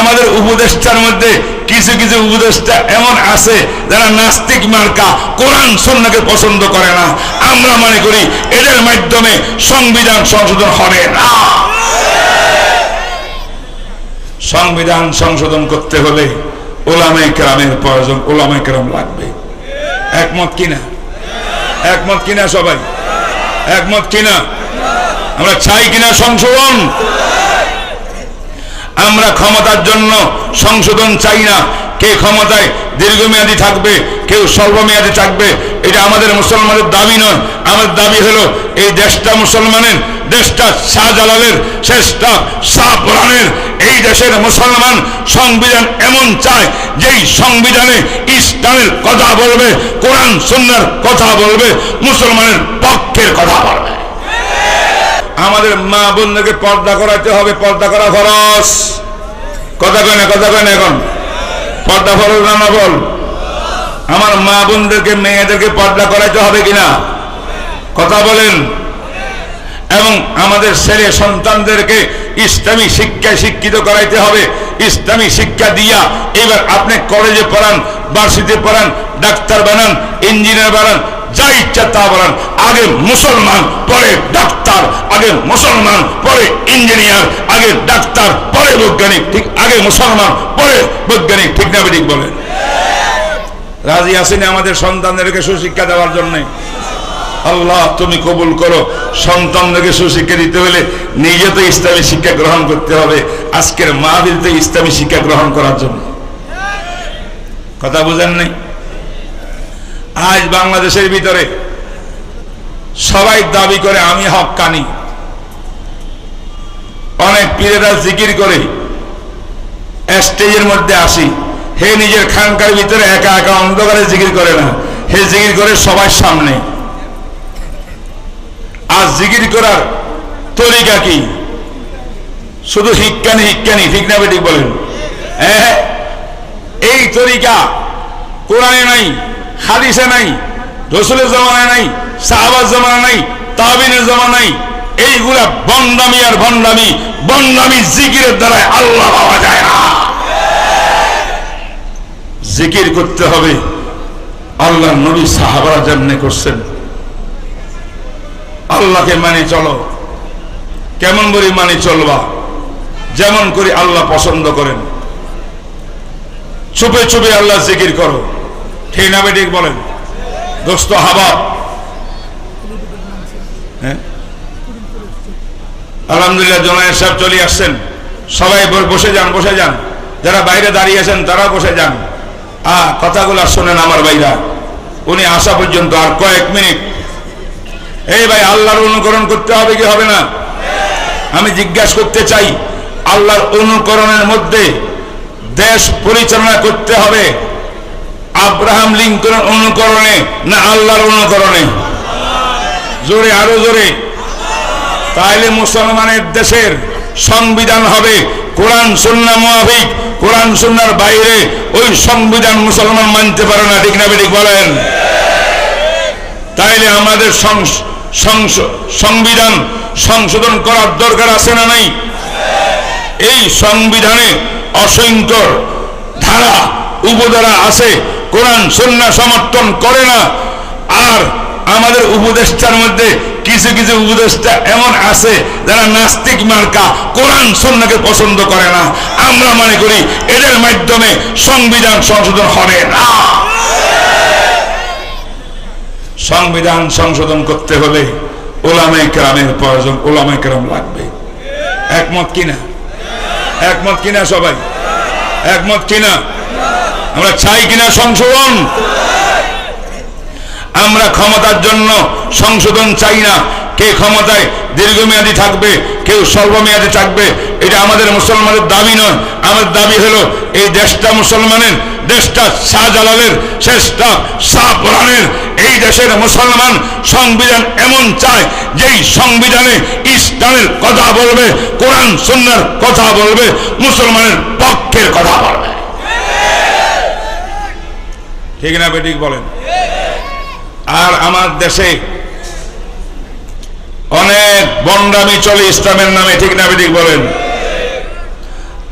আমাদের উপদেষ্টার মধ্যে কিছু কিছু উপদেষ্টা এমন আছে যারা নাস্তিক মার্কা, কোরআন সন্ন্যাকে পছন্দ করে না। আমরা মনে করি এদের মাধ্যমে সংবিধান সংশোধন হবে না। সংবিধান সংশোধন করতে হলে ওলামে কেরামের প্রয়োজন ওলামে কেরাম লাগবে। একমত কিনা? একমত কিনা সবাই? একমত কিনা? আমরা চাই কিনা সংশোধন? আমরা ক্ষমতার জন্য সংশোধন চাই না। কে ক্ষমতায় দীর্ঘমেয়াদী থাকবে, কেউ স্বল্পমেয়াদী থাকবে, এটা আমাদের মুসলমানের দাবি নয়। আমাদের দাবি হলো, এই দেশটা মুসলমানের, দেশটা শাহজালালের, শেষটা শাহপুরানের এই দেশের মুসলমান সংবিধান এমন চায়, যেই সংবিধানে ইসলামের কথা বলবে, কোরআন, সুন্নার কথা বলবে, মুসলমানের পক্ষের কথা বলবে। আমাদের মা বোনদেরকে পর্দা করাতে হবে, পর্দা করা খরচ কথা কয় না, কথা কয় না এখন? পর্দা ফরজ না বল আমার মা বোনদেরকে, মেয়েদেরকে পর্দা করাইতে হবে কিনা? কথা বলেন। এবং আমাদের ছেলে সন্তানদেরকে ইসলামী শিক্ষায় শিক্ষিত করাইতে হবে। ইসলামী শিক্ষা দিয়া এবার আপনি কলেজে পড়ান বার্ষিতে পড়ান, ডাক্তার বানান ইঞ্জিনিয়ার বানান যা ইচ্ছা তা বলেন, আগে মুসলমান, পরে ডাক্তার, আগে মুসলমান, পরে ইঞ্জিনিয়ার, আগে ডাক্তার, পরে বৈজ্ঞানিক, ঠিক আগে মুসলমান, পরে বৈজ্ঞানিক, ঠিক না ঠিক বলেন? রাজি আসেনি আমাদের সন্তানদেরকে সুশিক্ষা দেওয়ার জন্য? আল্লাহ, তুমি কবুল করো। সন্তানদেরকে সুশিক্ষা দিতে হলে নিজে তো ইসলামী শিক্ষা গ্রহণ করতে হবে। আজকের মাহবিল তো ইসলামী শিক্ষা গ্রহণ করার জন্য। কথা বুঝেন নাই? আজ বাংলাদেশের ভিতরে সবাই দাবি করে আমি হকানি। অনেক পীরেরা জিকির করে স্টেজের মধ্যে আসি। হে নিজের খানকার ভিতরে একা একা অন্ধকারে জিকির করে না। হে জিকির করে সবার সামনে। আর জিকির করার তরিকা কি? শুধু হিক্কানি হিক্কানি, ঠিক না বেঠিক বলেন? হ্যাঁ এই তরিকা কোরআনে নাই। হাদিসে নাই, রসুলের জমানায় নাই, সাহাবার জমানা নাই, তাবিনের জমানা নাই। এইগুলা বন্দামি আর ভন্ডামি বন্দামি জিকিরের দ্বারা আল্লাহ পাওয়া যায় না। জিকির করতে হবে। আল্লাহ নবী সাহাবারা যেমনি করছেন। আল্লাহকে মানে চলো। কেমন করে মানে চলবা? যেমন করে আল্লাহ পছন্দ করেন। চুপে চুপে আল্লাহ জিকির করো। ঠিক না ঠিক বলেন। দোস্ত হাবা হ্যাঁ? আলহামদুলিল্লাহ, জোনায়ের সাহেব চলে আসছেন। সবাই বসে যান বসে যান। যারা বাইরে দাঁড়িয়ে আছেন তারা বসে যান। আ কথাগুলো শোনেন আমার ভাইরা। উনি আসা পর্যন্ত আর কয়েক মিনিট। এই ভাই, আল্লাহর অনুকরণ করতে হবে কি হবে না? আমি জিজ্ঞাসা করতে চাই, আল্লাহর অনুকরণের মধ্যে দেশ পরিচালনা করতে হবে। আব্রাহাম লিঙ্কন অনুকরণে না আল্লাহর অনুকরণে? জোরে, আরও জোরে। তাইলে মুসলমানের দেশের সংবিধান হবে কোরআন সুন্না মুআফিক। কোরআন সুন্নার বাইরে ওই সংবিধান মুসলমান মানতে পারে না, ঠিক না ঠিক বলেন? তাইলে আমাদের সংবিধান সংশোধন করার দরকার আছে না নাই? এই সংবিধানে অসংখ্য ধারা, উপধারা আছে। কোরআন, সন্না সমর্থন করে না। আর আমাদের উপদেষ্টার মধ্যে কিছু কিছু উপদেষ্টা এমন আছে যারা নাস্তিক মার্কা কোরআন, সন্নাকে পছন্দ করে না। আমরা মনে করি এদের মাধ্যমে সংবিধান সংশোধন হবে না। সংবিধান সংশোধন করতে হলে ওলামে কেরামের প্রয়োজন ওলামে কেরাম লাগবে। একমত কিনা? একমত কিনা সবাই? একমত কিনা? আমরা চাই কিনা সংশোধন? আমরা ক্ষমতার জন্য সংশোধন চাই না। কে ক্ষমতায় দীর্ঘমেয়াদী থাকবে, কেউ স্বল্পমেয়াদী থাকবে, এটা আমাদের মুসলমানের দাবি নয়। আমাদের দাবি হলো, এই দেশটা মুসলমানের, দেশটা শাহজালালের, শেষটা শাহপুরানের এই দেশের মুসলমান সংবিধান এমন চায়, যেই সংবিধানে ইসলামের কথা বলবে, কোরআন, সুন্নার কথা বলবে, মুসলমানের পক্ষের কথা বলবে। ঠিক না বেঠিক বলেন। আর আমার দেশে অনেক বন্ডামি চলে ইসলামের নামে, ঠিক না বেঠিক বলেন।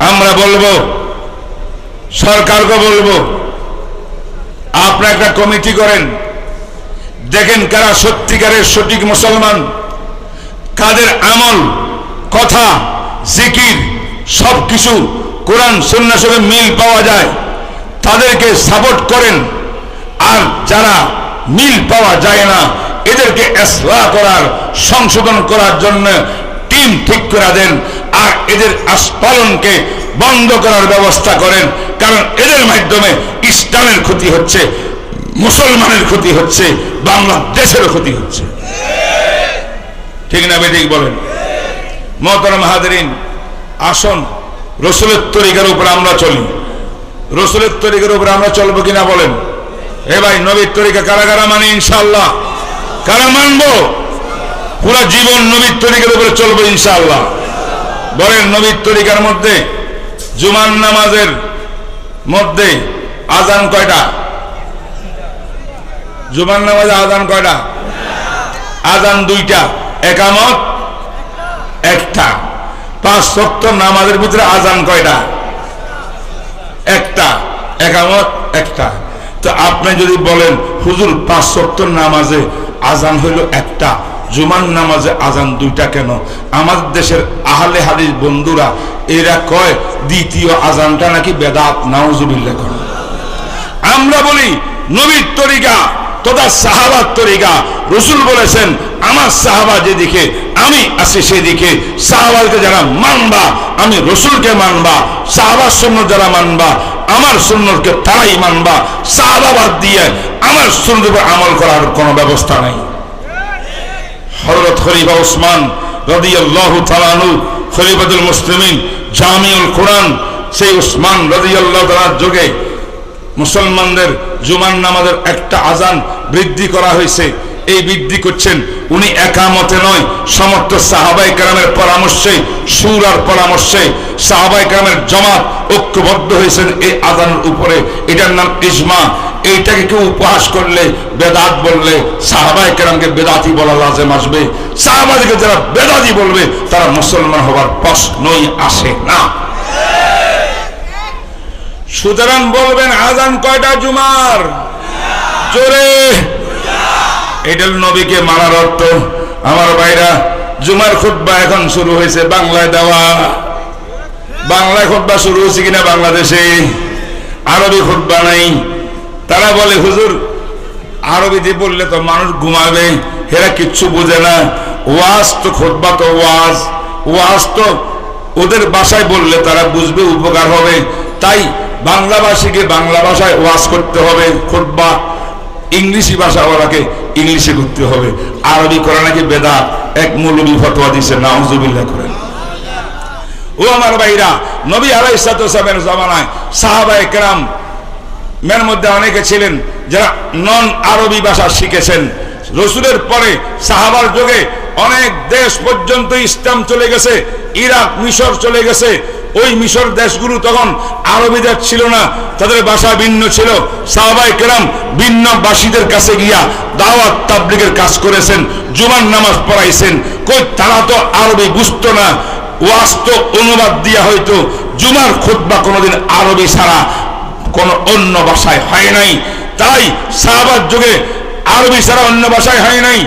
আমরা বলব, সরকারকে বলব আপনারা একটা কমিটি করেন। দেখেন কারা সত্যিকারের সঠিক মুসলমান, কাদের আমল, কথা, জিকির সব কিছু কোরআন সন্ন্যাসের মিল পাওয়া যায়, তাদেরকে সাপোর্ট করেন। আর যারা মিল পাওয়া যায় না, এদেরকে এসলা করার, সংশোধন করার জন্য টিম ঠিক করে দেন আর এদের আস্পালনকে বন্ধ করার ব্যবস্থা করেন। কারণ এদের মাধ্যমে ইসলামের ক্ষতি হচ্ছে, মুসলমানের ক্ষতি হচ্ছে বাংলাদেশের ক্ষতি হচ্ছে। ঠিক না বেঠিক বলেন? মহতরম হাজরিন, আসন, রসুলের তরিকার উপর আমরা চলি। রসুলের তরিকার উপর আমরা চলবো কিনা বলেন? এ ভাই, নবীর তরিকা কারা কারা মানে ইনশাল্লাহ কারা মানবো? পুরা জীবন নবীর তরিকার উপরে চলবো ইনশাআল্লাহ। বলেন, নবীর তরিকার মধ্যে জুমান নামাজের মধ্যে আজান কয়টা? জুমান নামাজে আজান কয়টা? আজান দুইটা। একামত একটা। পাঁচ সত্তর নামাজের ভিতরে আজান কয়টা? একটা। একামত একটা। তো আপনি যদি বলেন, হুজুর, পাঁচ সত্তর নামাজে আজান হইল একটা জুমান নামাজে আজান দুইটা কেন? আমাদের দেশের আহলে হাদিস বন্ধুরা, এরা কয়, দ্বিতীয় আজানটা নাকি বেদাত, নাউজুবিল্লাহ করে। আমরা বলি, নবীর তরিকা তথা সাহাবার তরিকা, রসুল বলেছেন, আমার সাহাবা যেদিকে, আমি আছি সেদিকে। সাহাবাকে যারা মানবা, আমি রসুলকে মানবা, সাহাবার শূন্য যারা মানবা, আমার শূন্যকে তারাই মানবা। সাহাবাবাদ দিয়ে আমার শূন্য আমল করার কোনো ব্যবস্থা নেই। হজরত খলিফা ওসমান রদিয়াল্লাহু তালানু খলিফাতুল মুসলিমিন, জামিউল কোরআন, সেই উসমান রদিয়াল্লাহ তালার যোগে মুসলমানদের জুমান নামাজের একটা আজান বৃদ্ধি করা হয়েছে। এই বৃদ্ধি করছেন উনি একামতে নয় সমর্থ সাহাবাই কালামের পরামর্শে সুর আর পরামর্শে সাহাবাই কালামের জমাত ঐক্যবদ্ধ হয়েছেন এই আজানের উপরে। এটার নাম ইজমা। এইটাকে কেউ উপহাস করলে, বেদাত বললে সাহাবাই কেরামকে বেদাতি বলা লাজেম আসবে। সাহাবাদিকে যারা বেদাতি বলবে, তারা মুসলমান হবার প্রশ্নই আসে না। সুতরাং বলবেন আজান কয়টা জুমার? জোরে। এটা নবীকে মারার অর্থ। আমার ভাইরা, জুমার খুতবা এখন শুরু হয়েছে বাংলায় দেওয়া। বাংলায় খুতবা শুরু হয়েছে কিনা বাংলাদেশে? আরবি খুতবা নাই। তারা বলে, হুজুর আরবিতে বললে তো মানুষ ঘুমাবে, এরা কিচ্ছু বোঝে না। ওয়াজ তো খুতবা তো ওয়াজ। ওয়াজ তো ওদের ভাষায় বললে তারা বুঝবে, উপকার হবে। তাই বাংলা ভাষীকে বাংলা ভাষায় ওয়াজ করতে হবে, খুতবা। ইংলিশি ভাষা ওরাকে ইংলিশে করতে হবে। আরবি করা নাকি বেদা এক মৌলবী ফতোয়া দিছে নাউজুবিল্লাহ করেন ও আমার ভাইরা, নবী আলাইসালামের জমানায় সাহাবায়ে কেরাম মের মধ্যে অনেকে ছিলেন যারা নন আরবি ভাষা শিখেছেন। রসুলের পরে সাহাবার যুগে অনেক দেশ পর্যন্ত ইসলাম চলে গেছে, ইরাক, মিশর চলে গেছে। ওই মিশর দেশগুলো তখন আরবিদের ছিল না, তাদের বাসা ভিন্ন ছিল। সাহাবাই কেরাম ভিন্ন বাসীদের কাছে গিয়া দাওয়াত তাবলিগের কাজ করেছেন জুমান নামাজ পড়াইছেন। কই তারা তো আরবি বুঝতো না, ওয়াজ তো অনুবাদ দিয়া হয়তো জুমার খুতবা কোনোদিন আরবি ছাড়া কোনো অন্য ভাষায় হয় নাই। তাই সাহাবার যুগে আরবি ছাড়া অন্য ভাষায় হয় নাই।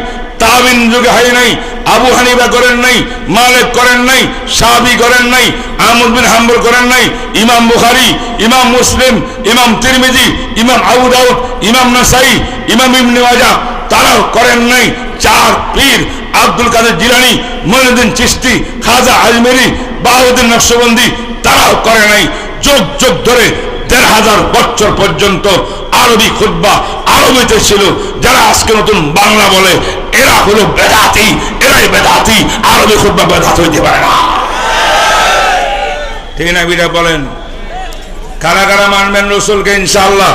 তাবিন যুগে হয় নাই, আবু হানিবা করেন নাই, মালিক করেন নাই, সাহাবি করেন নাই আহমদ বিন করেন নাই, ইমাম বুখারি, ইমাম মুসলিম, ইমাম তিরমিজি, ইমাম আবু দাউদ, ইমাম নাসাই, ইমাম ইবনে ওয়াজা তারাও করেন নাই। চার পীর, আব্দুল কাদের জিলানি মঈনুদ্দিন চিশতি, খাজা আজমেরি বাহুদ্দিন নকশবন্দি, তারাও করে নাই। যোগ যোগ ধরে দেড় হাজার বছর পর্যন্ত আরবি খুদ্া আরবিতে ছিল, যারা আজকে নতুন বাংলা বলে এরা হলো বেদাতি, এরাই বেদাতি। আরবি খুদ্া বেদাত হইতে পারে না। ঠিক না বিটা বলেন, কারা কারা মানবেন রসুলকে ইনশাল্লাহ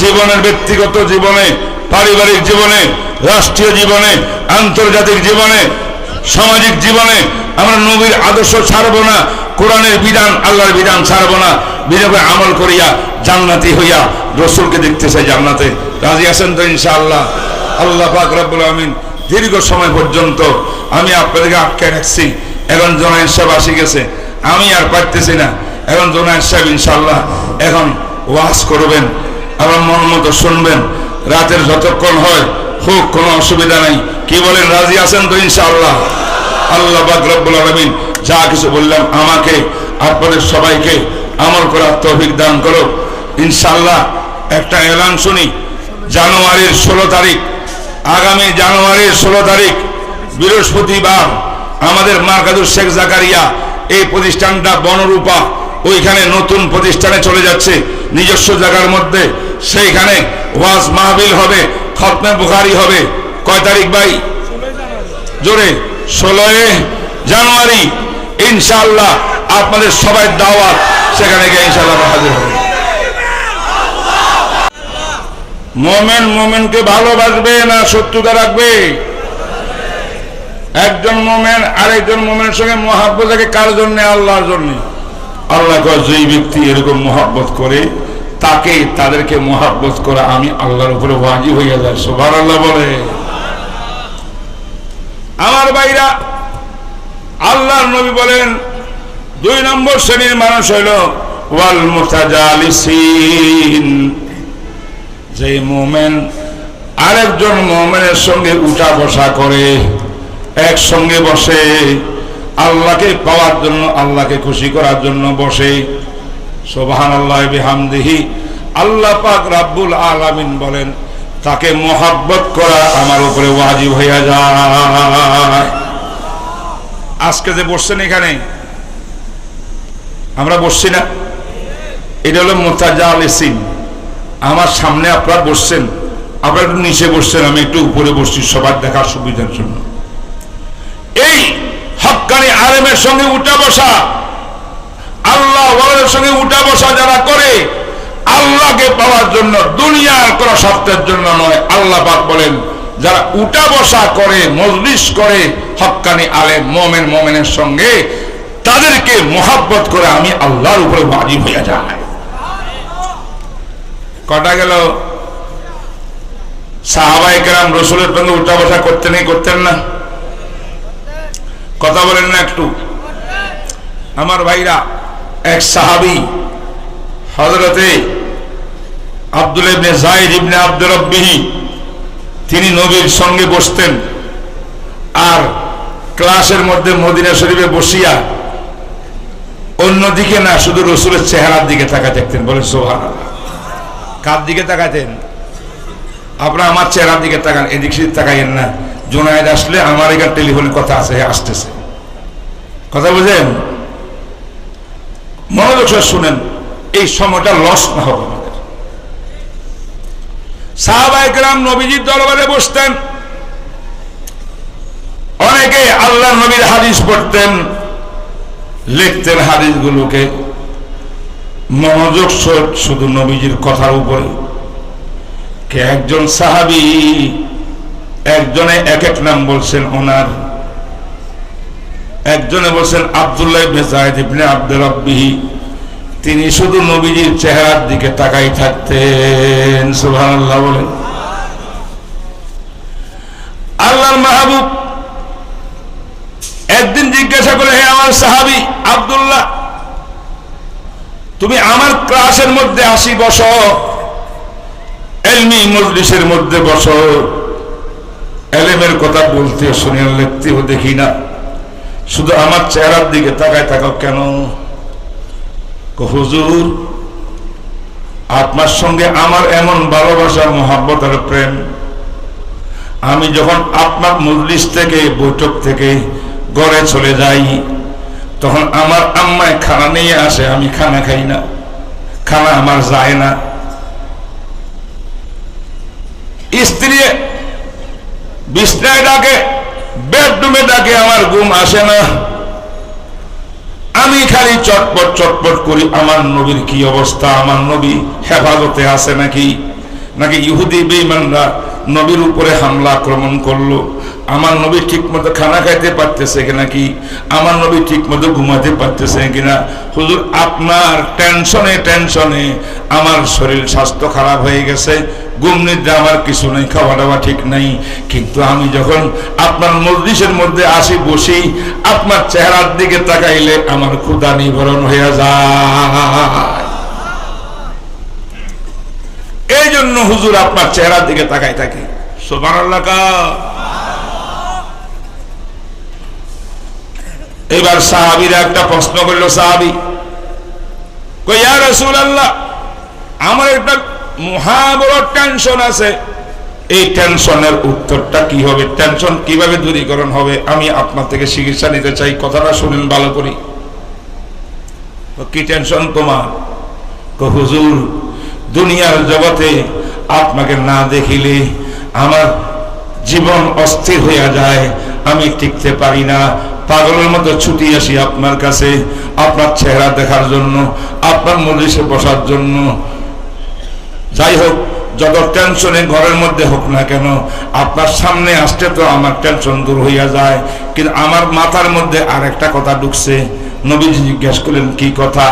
জীবনের ব্যক্তিগত জীবনে, পারিবারিক জীবনে, রাষ্ট্রীয় জীবনে, আন্তর্জাতিক জীবনে, সামাজিক জীবনে আমরা নবীর আদর্শ ছাড়বো না, কোরআনের বিধান, আল্লাহর বিধান ছাড়বো না। বিধানে আমল করিয়া জান্নাতি হইয়া রসুলকে দেখতে চাই জান্নাতে। রাজি আছেন তো, ইনশাআল্লাহ? আল্লাহ পাক আমিন দীর্ঘ সময় পর্যন্ত আমি আপনাদেরকে আটকে রাখছি। এখন জনাইন সব আসি গেছে। আমি আর পারতেছি না। এখন জোনায় সাহেব ইনশাল্লাহ এখন ওয়াজ করবেন, আমার মন মতো শুনবেন। রাতের যতক্ষণ হয় হোক কোনো অসুবিধা নাই। কি বলেন, রাজি আছেন তো ইনশাআল্লাহ? আল্লাহ পাক আলামিন যা কিছু বললাম আমাকে, আপনাদের সবাইকে আমল করার তৌফিক দান করো ইনশাআল্লাহ একটা এলান শুনি, জানুয়ারির ষোলো তারিখ আগামী জানুয়ারির ষোলো তারিখ, বৃহস্পতিবার, আমাদের মার্কাদুর শেখ জাকারিয়া এই প্রতিষ্ঠানটা বনরূপা, ওইখানে নতুন প্রতিষ্ঠানে চলে যাচ্ছে, নিজস্ব জায়গার মধ্যে। সেইখানে ওয়াজ মাহবিল হবে, খতমে বুখারি হবে। কয় তারিখ ভাই? জোরে, ষোলোই জানুয়ারি ইনশাল্লাহ আপনাদের সবাই দাওয়াত, সেখানে গিয়ে ইনশাআল্লাহ আমরা হাজির হবে। মোমেন মোমেনকে ভালোবাসবে না শত্রুতা রাখবে? একজন মোমেন, আরেকজন মোমেনের সঙ্গে মহাব্বত থাকে কার জন্য? আল্লাহর জন্য। আল্লাহ যেই ব্যক্তি এরকম মহাব্বত করে, তাকে, তাদেরকে মহাব্বত করা আমি আল্লাহর উপরে ওয়াজি হইয়া যায়। সোভার আল্লাহ বলে। আমার ভাইরা, আল্লাহর নবী বলেন, দুই নম্বর শ্রেণির মানুষ হইল, ওয়াল মুতাজালিসিন। যে মোমেন আরেকজন মোমেনের সঙ্গে উঠা বসা করে, একসঙ্গে বসে, আল্লাহকে পাওয়ার জন্য, আল্লাহকে খুশি করার জন্য বসে সোবাহান আল্লাহ বিহামদিহি, আল্লাহ পাক রাব্বুল আলামিন বলেন, তাকে মোহাব্বত করা আমার উপরে ওয়াজিব হইয়া যায়। আজকে যে বসছেন এখানে, আমরা বসছি না? এটা হলো মোতাজা আলিসিন আমার সামনে আপনারা বসছেন, আপনারা একটু নিচে বসছেন, আমি একটু উপরে বসছি, সবার দেখার সুবিধার জন্য। এই হকানি আলেমের সঙ্গে উঠা বসা, আল্লাহ সঙ্গে উঠা বসা যারা করে, আল্লাহকে পাওয়ার জন্য, দুনিয়ার কোন স্বার্থের জন্য নয়, আল্লাহ পাক বলেন, যারা উঠা বসা করে, মজলিস করে হক্কানি আলেম, মোমেন, মোমেনের সঙ্গে, তাদেরকে মোহাব্বত করে আমি আল্লাহর উপরে বাজিব হইয়া যায় কটা গেল? সাহাবাই কেরাম রসুলের সঙ্গে উঠা বসা করতেনই করতেন না? কথা বলেন না একটু। আমার ভাইরা, এক সাহাবি হজরতে আব্দুল ইবনে জাহিদ ইবনে আব্দুর রব্বিহি, তিনি নবীর সঙ্গে বসতেন আর ক্লাসের মধ্যে মদিনা শরীফে বসিয়া অন্যদিকে না, শুধু রসুলের চেহারার দিকে তাকা দেখতেন। বলে সোহান কার দিকে তাকাতেন আপনারা আমার চেহারার দিকে তাকান, এদিক সেদিক তাকাইয়েন না। জোনায়েদ আসলে আমার এখানে টেলিফোনে কথা আছে, আসতেছে। কথা বুঝেন? মনোযোগ শুনেন, এই সময়টা লস না হবে আমাদের। সাহাবাইকরাম নবীজির দরবারে বসতেন। অনেকে আল্লাহ নবীর হাদিস পড়তেন, লিখতেন হাদিসগুলোকে। মনোযোগ শুধু নবীজির কথার উপরে। কে একজন সাহাবি, একজনে এক এক নাম বলছেন ওনার। একজনে বলছেন আবদুল্লাহ আব্দুর রাব্বিহি। তিনি শুধু নবীজির চেহারার দিকে তাকাই থাকতেন, সুবহানাল্লাহ বলেন। আল্লাহর মাহবুব একদিন জিজ্ঞাসা করে, হে আমার সাহাবী আব্দুল্লাহ তুমি আমার ক্লাসের মধ্যে আসি বসো। এলমি মজলিসের মধ্যে বসো। এলেমের কথা বলতে শুনে লিখতেও দেখি না। শুধু আমার চেহারার দিকে তাকায় থাকো কেন? হুজুর, আপনার সঙ্গে আমার এমন ভালোবাসা, মহাব্বত আর প্রেম। আমি যখন আপনার মজলিস থেকে, বৈঠক থেকে গড়ে চলে যাই তখন আমার আম্মায় খানা নিয়ে আসে, আমি খানা খাই না। খানা আমার যায় না। স্ত্রী বিছনায় ডাকে, বেডরুমে ডাকে, আমার ঘুম আসে না। আমি খালি চটপট চটপট করি, আমার নবীর কি অবস্থা? আমার নবী হেফাজতে আছে নাকি? নাকি ইহুদি বেইমানরা নবীর উপরে হামলা আক্রমণ করল? আমার নবী ঠিক মতো খানা খাইতে পারতেছে কিনা কি? আমার নবী ঠিক মতো ঘুমাতে পারতেছে কিনা? হুজুর, আপনার টেনশনে টেনশনে আমার শরীর স্বাস্থ্য খারাপ হয়ে গেছে, ঘুম নিদ্রা আমার কিছু নেই, খাওয়া দাওয়া ঠিক নাই। কিন্তু আমি যখন আপনার মজলিসের মধ্যে আসি, বসি, আপনার চেহারার দিকে তাকাইলে আমার ক্ষুদা নিবরণ হয়ে যায়। এই জন্য হুজুর আপনার চেহারার দিকে তাকাই থাকি। সোমান এবার সাহাবিরা একটা প্রশ্ন করল, সাহাবি রসুল আল্লাহ আমার একটা মহাবড় টেনশন আছে। এই টেনশনের উত্তরটা কি হবে? টেনশন কীভাবে দূরীকরণ হবে? আমি আপনার থেকে চিকিৎসা নিতে চাই, কথাটা শুনেন ভালো করি। কি টেনশন তোমার? হুজুর, দুনিয়ার জগতে আপনাকে না দেখিলে আমার জীবন অস্থির হইয়া যায়, আমি টিকতে পারি না। পাগলের মতো ছুটি আসি আপনার কাছে, আপনার চেহারা দেখার জন্য, আপনার মজলিসে বসার জন্য। যাই হোক, যত টেনশনে ঘরের মধ্যে হোক না কেন, আপনার সামনে আসতে তো আমার টেনশন দূর হইয়া যায়, কিন্তু আমার মাথার মধ্যে আর একটা কথা ঢুকছে। নবীজি জিজ্ঞেস করলেন, কি কথা?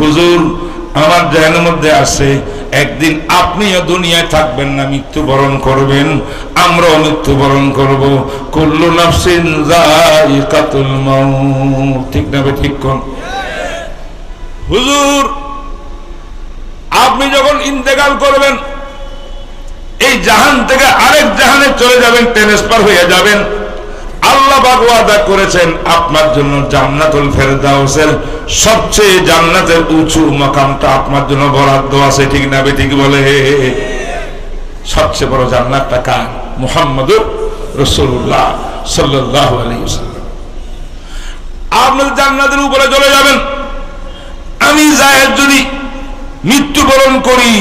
হুজুর, আমার জেনের মধ্যে আছে একদিন আপনিও দুনিয়ায় থাকবেন না, মৃত্যুবরণ করবেন। আমরাও মৃত্যুবরণ করব। কুল্লু নাফসিন ঠিক না ঠিক কোন? হুজুর, আপনি যখন ইন্তেকাল করবেন, এই জাহান থেকে আরেক জাহানে চলে যাবেন, ট্রান্সফার হয়ে যাবেন। আল্লাহ পাক ওয়াদা করেছেন, আপনার জন্য জান্নাতুল ফেরদাউসের সবচেয়ে জান্নাতের উঁচু মাকামটা আপনার জন্য বরাদ্দ আছে, ঠিক না বে ঠিক বলে? সবচেয়ে বড় জান্নাতটা কার? মুহাম্মদুর রাসূলুল্লাহ সাল্লাল্লাহু আলাইহি আপনি জান্নাতের উপরে চলে যাবেন, আমি জায়েদ যদি মৃত্যুবরণ করি,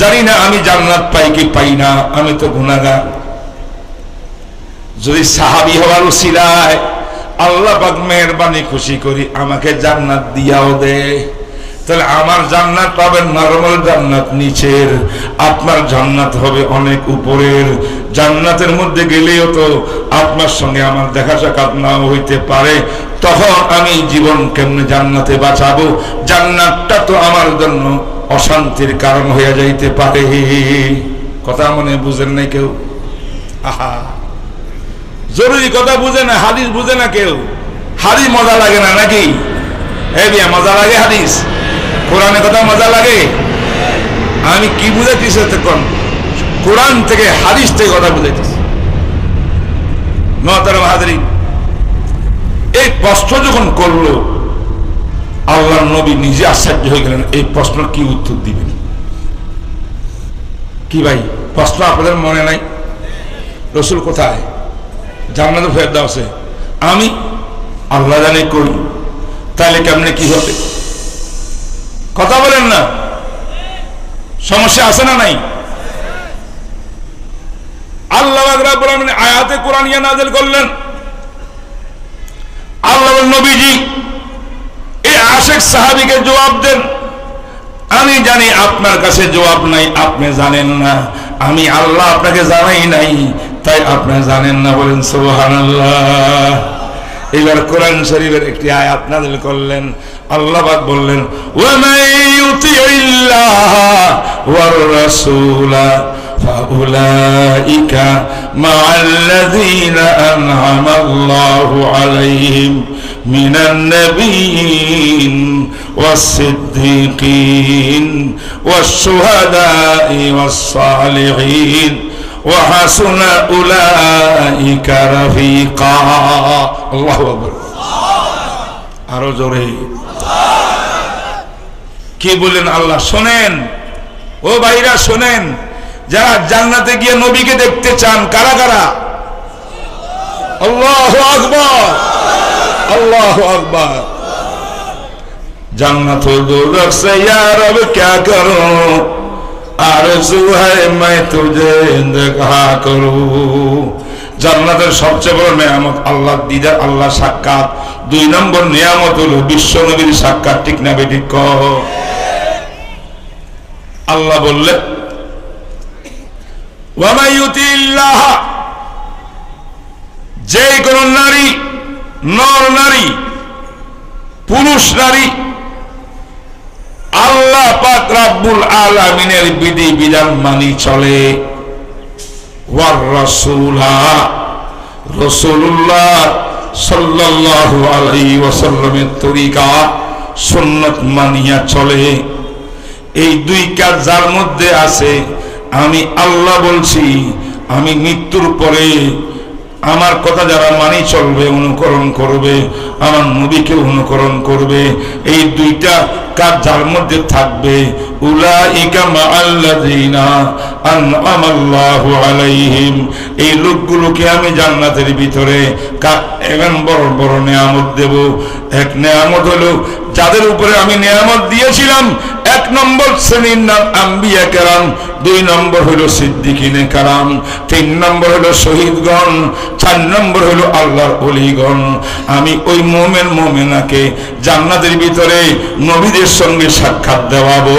জানি না আমি জান্নাত পাই কি পাই না, আমি তো গুনাগার যদি সাহাবি হওয়ার উসিলায় আল্লাহ মেহরবানি খুশি করি, আমাকে জান্নাত দিয়াও দে। তাহলে আমার জান্নাত পাবেন নরমাল জান্নাত নিচের, আপনার জান্নাত হবে অনেক উপরের। জান্নাতের মধ্যে গেলেও তো আপনার সঙ্গে আমার দেখা সাক্ষাৎ নাও হইতে পারে। তখন আমি জীবন কেমনে জান্নাতে বাঁচাবো? জান্নাতটা তো আমার জন্য অশান্তির কারণ হয়ে যাইতে পারে। কথা মনে বুঝেন নাই কেউ? আহা। জরুরি কথা বুঝে না, হাদিস বুঝে না কেউ। হাদিস মজা লাগে না নাকি? বিয়া মজা লাগে হাদিস? কোরআনে কথা মজা লাগে? আমি কি বুঝাইতেছি তখন কোরআন থেকে, হাদিস থেকে কথা বুঝাইতেছি। মহাতারা এই প্রশ্ন যখন করল আল্লাহ নবী নিজে আশ্চর্য হয়ে গেলেন, এই প্রশ্ন কি উত্তর দিবেন? কি ভাই, প্রশ্ন আপনাদের মনে নাই? রসুল কোথায়? জান্নাতে ফেরত দেওয়া আছে আমি আল্লাহ জানে করি। তাহলে কেমনে কি হবে? কথা বলেন না। সমস্যা আছে না নাই? আল্লাহ আয়াতে কোরআনিয়া নাযিল করলেন। আল্লাহ নবীজি এই আশেক সাহাবীকে জবাব দেন। আমি জানি আপনার কাছে জবাব নাই, আপনি জানেন না। আমি আল্লাহ আপনাকে জানাই নাই। তাই আপনি জানেন না বলেন সুবহানাল্লাহ এবার কোরআন শরীফের একটি আয়াত নাযিল করলেন আল্লাহ পাক বললেন ওয়া মাইয়ুতিইল্লাহ ওয়ার রাসূলা فأولئك مع الذين أنعم الله عليهم من النبيين والصديقين والشهداء والصالحين وحسن أولئك رفيقا. الله أكبر. আরও জোরে। কি বলেন আল্লাহ? শোনেন। ও ভাইরা, শোনেন। যারা জান্নাতে গিয়ে নবীকে দেখতে চান, কারা কারা? আল্লাহ আকবর। আল্লাহ আকবর। জান্নাত দৌলত সে ইয়ার ক্যা করো? আরজু হ্যায় মাই তুজে দেখা করু। জান্নাতের সবচেয়ে বড় নিয়ামত আল্লাহ, দিদার আল্লাহ সাক্ষাৎ। দুই নম্বর নিয়ামত হলো বিশ্ব নবীর সাক্ষাৎ, ঠিক না বেটি ক আল্লাহ বললে যে কোন নারী, নর নারী, পুরুষ নারী আল্লাহ পাক রাব্বুল আলামিনের বিধি বিধান মানি চলে। ওয়ার রাসূলা, রাসূলুল্লাহ সাল্লাল্লাহু আলাইহি ওয়াসাল্লামের তরিকা, সুন্নাত মানিয়া চলে। এই দুই কাজ যার মধ্যে আছে, আমি আল্লাহ বলছি, আমি মৃত্যুর পরে আমার কথা যারা মানি চলবে, অনুকরণ করবে, আমার নবীকে অনুকরণ করবে, এই দুইটা কাজ যার মধ্যে থাকবে? এই লোকগুলোকে আমি জান্নাতের ভিতরে বড় বড় নিয়ামত দেব। এক নেয়ামত হলো যাদের উপরে আমি নিয়ামত দিয়েছিলাম, এক নম্বর শ্রেণির নাম আম্বিয়া কেরাম, দুই নম্বর হলো সিদ্দিকিনে কারাম, তিন নম্বর হলো শহীদগণ, চার নম্বর হলো আল্লাহর অলিগণ। আমি ওই মোমেন মোমেনাকে জান্নাতের ভিতরে নবীদের সঙ্গে সাক্ষাৎ দেওয়াবো,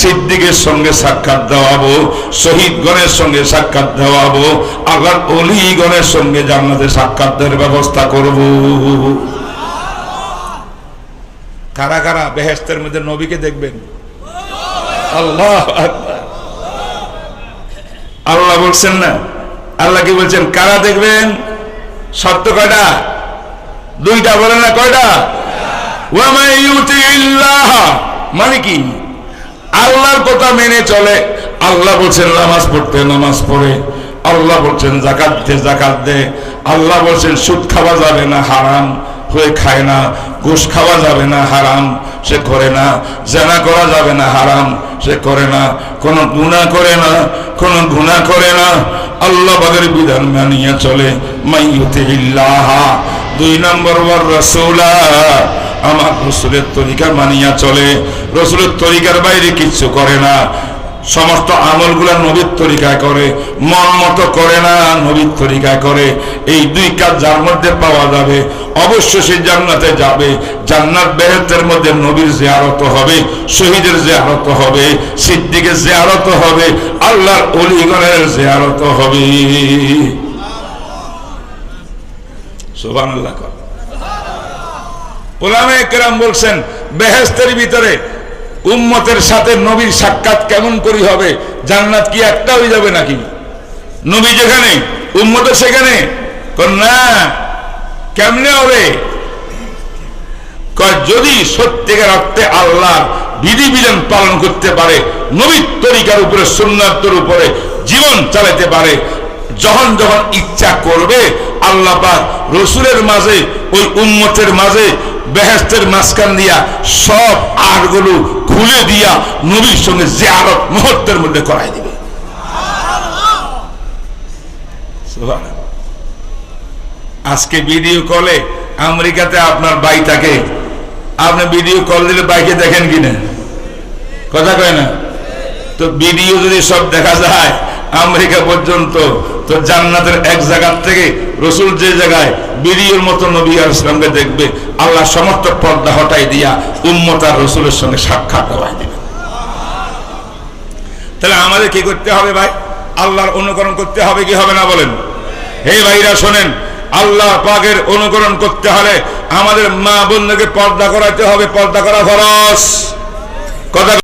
সিদ্দিকের সঙ্গে সাক্ষাৎ দেওয়াবো, শহীদগণের সঙ্গে সাক্ষাৎ দেওয়াবো, আল্লাহর অলিগণের সঙ্গে জান্নাতে সাক্ষাৎ দেওয়ার ব্যবস্থা করব। কারা কারা বেহেস্তের মধ্যে নবীকে দেখবেন? আল্লাহ আল্লাহ বলছেন না। আল্লাহ কি বলছেন? কারা দেখবেন? সত্য কয়টা? দুইটা বলে না কয়টা? মানে কি? আল্লাহর কথা মেনে চলে। আল্লাহ বলছেন নামাজ পড়তে, নামাজ পড়ে। আল্লাহ বলছেন জাকাত দে জাকাত দে। আল্লাহ বলছেন সুদ খাওয়া যাবে না, হারাম। হয়ে খায় না, ঘুষ খাওয়া যাবে না, হারাম, সে করে না। জেনা করা যাবে না, হারাম, সে করে না। কোনো গুণা করে না, কোনো গুণা করে না। আল্লাহ বাগের বিধান মানিয়ে চলে ইল্লাহা দুই নম্বর, ওয়ার রাসূলা আমার রসুলের তরিকা মানিয়া চলে। রসুলের তরিকার বাইরে কিচ্ছু করে না। সমস্ত আমলগুলা নবীর তরিকায় করে, মন মতো করে না নবীর তরিকায় করে। এই দুই কাজ যার মধ্যে পাওয়া যাবে অবশ্য সে জান্নাতে যাবে। জান্নাত বেহেতের মধ্যে নবীর জিয়ারত হবে, শহীদের জিয়ারত হবে, সিদ্দিকের জিয়ারত হবে, আল্লাহর অলিগণের জিয়ারত হবে। সুবহানাল্লাহ কর। ওলামে কেরাম বলছেন, বেহেস্তের ভিতরে উম্মতের সাথে নবীর সাক্ষাৎ কেমন করি হবে? জান্নাত কি একটা হয়ে যাবে নাকি? নবী যেখানে উম্মতের সেখানে। না, কেমনে হবে? যদি সত্যিকার অর্থে আল্লাহ বিধিবিধান পালন করতে পারে, নবীর তরিকার উপরে, সুন্নাতের উপরে জীবন চালাতে পারে, যখন যখন ইচ্ছা করবে, আল্লাহ পাক রসুলের মাঝে, ওই উম্মতের মাঝে বেহেস্তের মাঝখান দিয়া সব আটগুলো খুলে দিয়া নবীর সঙ্গে জিয়ারত মুহূর্তের মধ্যে করাই দিবে। আজকে ভিডিও কলে আমেরিকাতে আপনার বাই থাকে। আপনি ভিডিও কল দিলে বাইকে দেখেন কিনা? কথা কয় না? তো ভিডিও যদি সব দেখা যায় আমেরিকা পর্যন্ত, তো জান্নাতের এক জায়গার থেকে রসুল যে জায়গায় ভিডিওর মতো নবী আর ইসলামকে দেখবে, আল্লাহ সমস্ত পর্দা হটাই দিয়া উম্মত আর রসুলের সঙ্গে সাক্ষাৎ দেওয়াই দিবে। তাহলে আমাদের কি করতে হবে ভাই? আল্লাহর অনুকরণ করতে হবে কি হবে না বলেন? হে ভাইরা শোনেন, আল্লাহ পাকের অনুকরণ করতে হলে আমাদের মা বোনদেরকে পর্দা করাতে হবে, পর্দা করা খরচ কথা